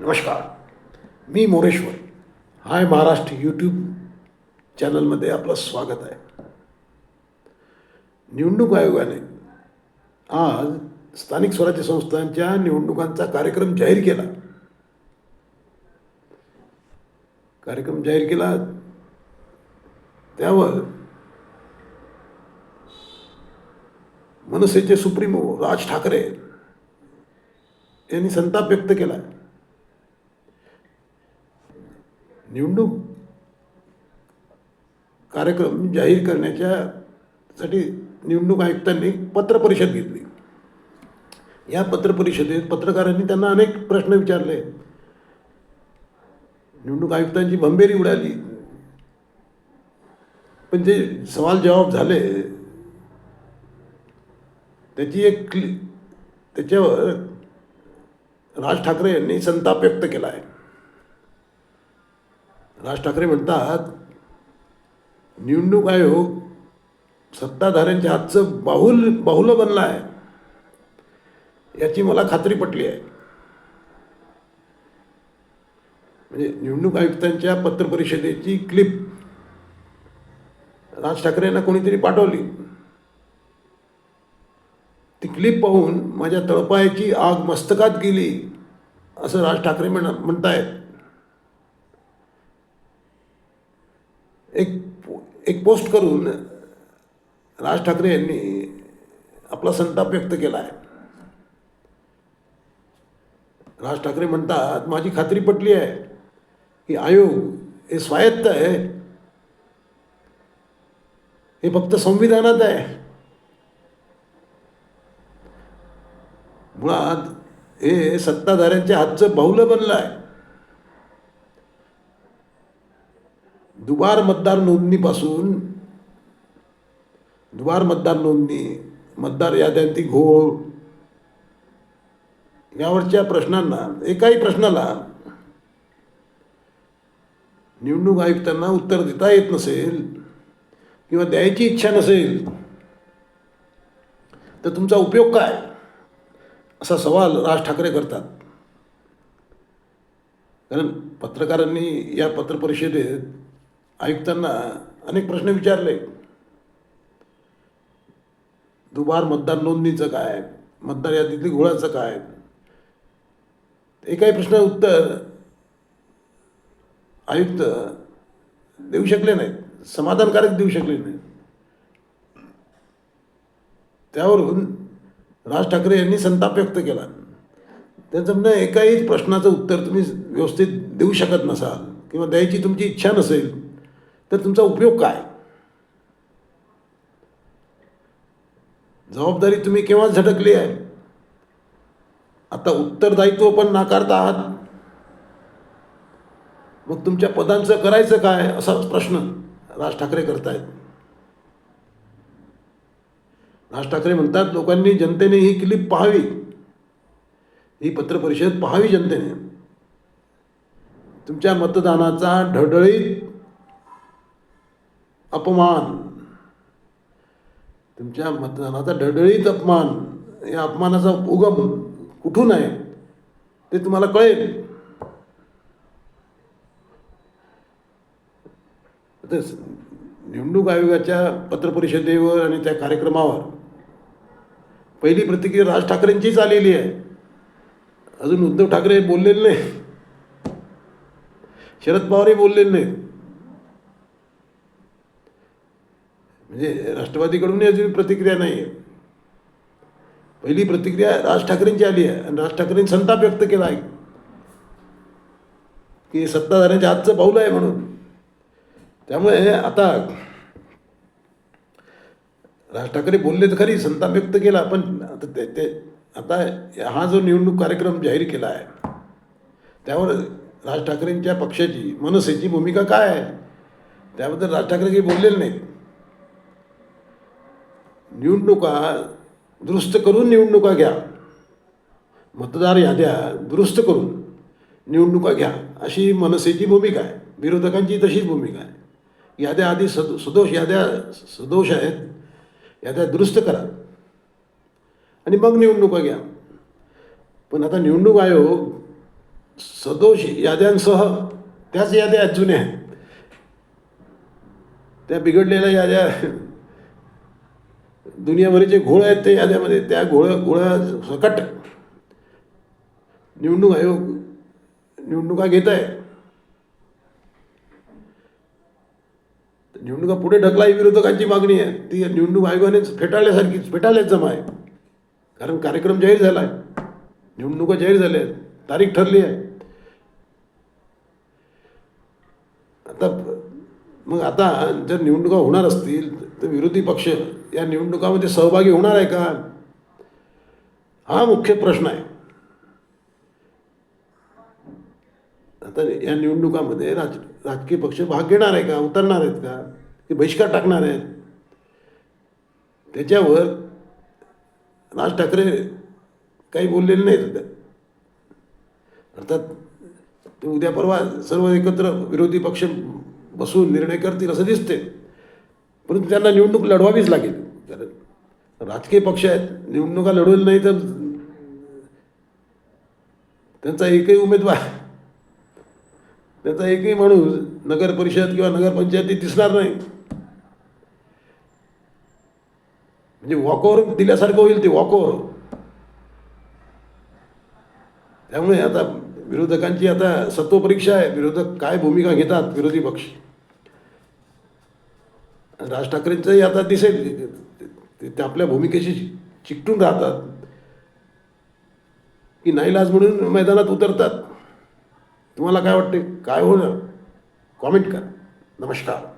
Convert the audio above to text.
नमस्कार. मी Moreshwar. Hi Maharashtra YouTube चॅनलमध्ये आपलं स्वागत आहे. निवडणूक आयोगाने आज स्थानिक स्वराज्य संस्थांच्या निवडणुकांचा कार्यक्रम जाहीर केला. कार्यक्रम जाहीर केला. त्यावर मनसेचे सुप्रीमो राज ठाकरे यांनी संताप व्यक्त केला. निवडणूक कार्यक्रम जाहीर करण्याच्या साठी निवडणूक आयुक्तांनी पत्रपरिषद घेतली. या पत्रपरिषदेत पत्रकारांनी त्यांना अनेक प्रश्न विचारले. निवडणूक आयुक्तांची भंबेरी उडाली. पण जे सवाल जवाब झाले त्याची एक क्लि त्याच्यावर राज ठाकरे यांनी संताप व्यक्त केला आहे. राज ठाकरे म्हणतात निवडणूक आयोग सत्ताधाऱ्यांच्या हातचं बाहुल बाहुलं बनलं आहे याची मला खात्री पटली आहे. म्हणजे निवडणूक आयुक्तांच्या पत्रपरिषदेची क्लिप राज ठाकरे यांना कोणीतरी पाठवली. ती क्लिप पाहून माझ्या तळपायाची आग मस्तकात गेली असं राज ठाकरे म्हण म्हणतायत. एक एक पोस्ट करून राज ठाकरे यांनी आपला संताप व्यक्त केला आहे. राज ठाकरे म्हणतात माझी खात्री पटली आहे की आयोग हे स्वायत्त आहे. हे फक्त संविधानात आहे. मुळात हे सत्ताधाऱ्यांच्या हातचं बाहुलं बनलं आहे. द्वार मतदार नोंदणीपासून द्वार मतदार नोंदणी मतदार याद्यांती घोळ यावरच्या प्रश्नांना एकाही प्रश्नाला निवडणूक आयुक्तांना उत्तर देता येत नसेल किंवा द्यायची इच्छा नसेल तर तुमचा उपयोग काय? असा सवाल राज ठाकरे करतात. कारण पत्रकारांनी या पत्रपरिषदेत आयुक्तांना अनेक प्रश्न विचारले. दुबार मतदार नोंदणीचं काय? मतदार यादीतली घोळाचं काय? एकाही प्रश्न उत्तर आयुक्त देऊ शकले नाहीत. समाधानकारक देऊ शकले नाहीत. त्यावरून राज ठाकरे यांनी संताप व्यक्त केला. त्यांचं म्हणणं एकाही प्रश्नाचं उत्तर तुम्ही व्यवस्थित देऊ शकत नसाल किंवा द्यायची तुमची इच्छा नसेल तर तुमचा उपयोग काय? जबाबदारी तुम्ही केव्हाच झटकली आहे? आता उत्तरदायित्व पण नाकारता आहात. मग तुमच्या पदांचं करायचं काय? असा प्रश्न राज ठाकरे करतायत. राज ठाकरे म्हणतात लोकांनी जनतेने ही क्लिप पाहावी. ही पत्रपरिषद पाहावी जनतेने. तुमच्या मतदानाचा ढळढळीत अपमान. तुमच्या मतदानाचा डळडळीत अपमान. या अपमानाचा उगम कुठून आहे? ते तुम्हाला कळेल. निवडणूक आयोगाच्या पत्रपरिषदेवर आणि त्या कार्यक्रमावर. पहिली प्रतिक्रिया राज ठाकरेंचीच आलेली आहे. अजून उद्धव ठाकरे बोललेले नाही शरद पवारही बोललेले नाहीत. म्हणजे राष्ट्रवादीकडूनही अजून प्रतिक्रिया नाही. आहे पहिली प्रतिक्रिया राज ठाकरेंची आली आहे. आणि राज ठाकरेंनी संताप व्यक्त केला आहे. की सत्ताधाऱ्यांच्या हातचं पाऊल आहे म्हणून. त्यामुळे आता राज ठाकरे बोलले तर खरी संताप व्यक्त केला पण आता ते ते आता हा जो निवडणूक कार्यक्रम जाहीर केला आहे त्यावर राज ठाकरेंच्या पक्षाची मनसेची भूमिका काय आहे? त्याबद्दल राज ठाकरे काही बोललेले नाहीत. निवडणुका दुरुस्त करून निवडणुका घ्या. मतदार याद्या दुरुस्त करून निवडणुका घ्या. अशी मनसेची भूमिका आहे. विरोधकांची तशीच भूमिका आहे. याद्या आधी सद सदोष याद्या सदोष आहेत. याद्या दुरुस्त करा. आणि मग निवडणुका घ्या. पण आता निवडणूक आयोग सदोष याद्यांसह त्याच याद्या आहेत. त्या बिघडलेल्या याद्या दुनियाभरीचे घोळ आहेत ते याद्यामध्ये त्या घोळ घोळा सकट निवडणूक आयोग निवडणुका घेत आहे. निवडणुका पुढे ढकला ही विरोधकांची मागणी आहे. ती निवडणूक आयोगाने फेटाळल्यासारखीच फेटाळल्याच जमा आहे. कारण कार्यक्रम जाहीर झाला आहे निवडणुका जाहीर झाल्या आहेत तारीख ठरली आहे. आता मग आता जर निवडणुका होणार असतील तर विरोधी पक्ष या निवडणुकामध्ये सहभागी होणार आहे का? हा मुख्य प्रश्न आहे. आता या निवडणुकामध्ये राज राजकीय पक्ष भाग घेणार आहे का? उतरणार आहेत का? की बहिष्कार टाकणार आहेत. त्याच्यावर राज ठाकरे काही बोललेले नाहीत अर्थात ते उद्या परवा सर्व एकत्र विरोधी पक्ष बसून निर्णय करतील असं दिसते परंतु त्यांना निवडणूक लढवावीच लागेल. कारण राजकीय पक्ष आहेत निवडणुका लढवली नाही तर त्यांचा एकही उमेदवार त्यांचा एकही माणूस नगर परिषद किंवा नगरपंचायतीत दिसणार नाही. म्हणजे वॉकओव्हर दिल्यासारखं होईल ते वॉकओव्हर त्यामुळे आता विरोधकांची आता सत्वपरीक्षा आहे. विरोधक काय भूमिका घेतात विरोधी पक्ष? राज ठाकरेंचंही आता दिसेल. ते आपल्या भूमिकेशी चिकटून राहतात. की नाईलाज म्हणून मैदानात उतरतात. तुम्हाला काय वाटते काय होणार? कॉमेंट करा. नमस्कार.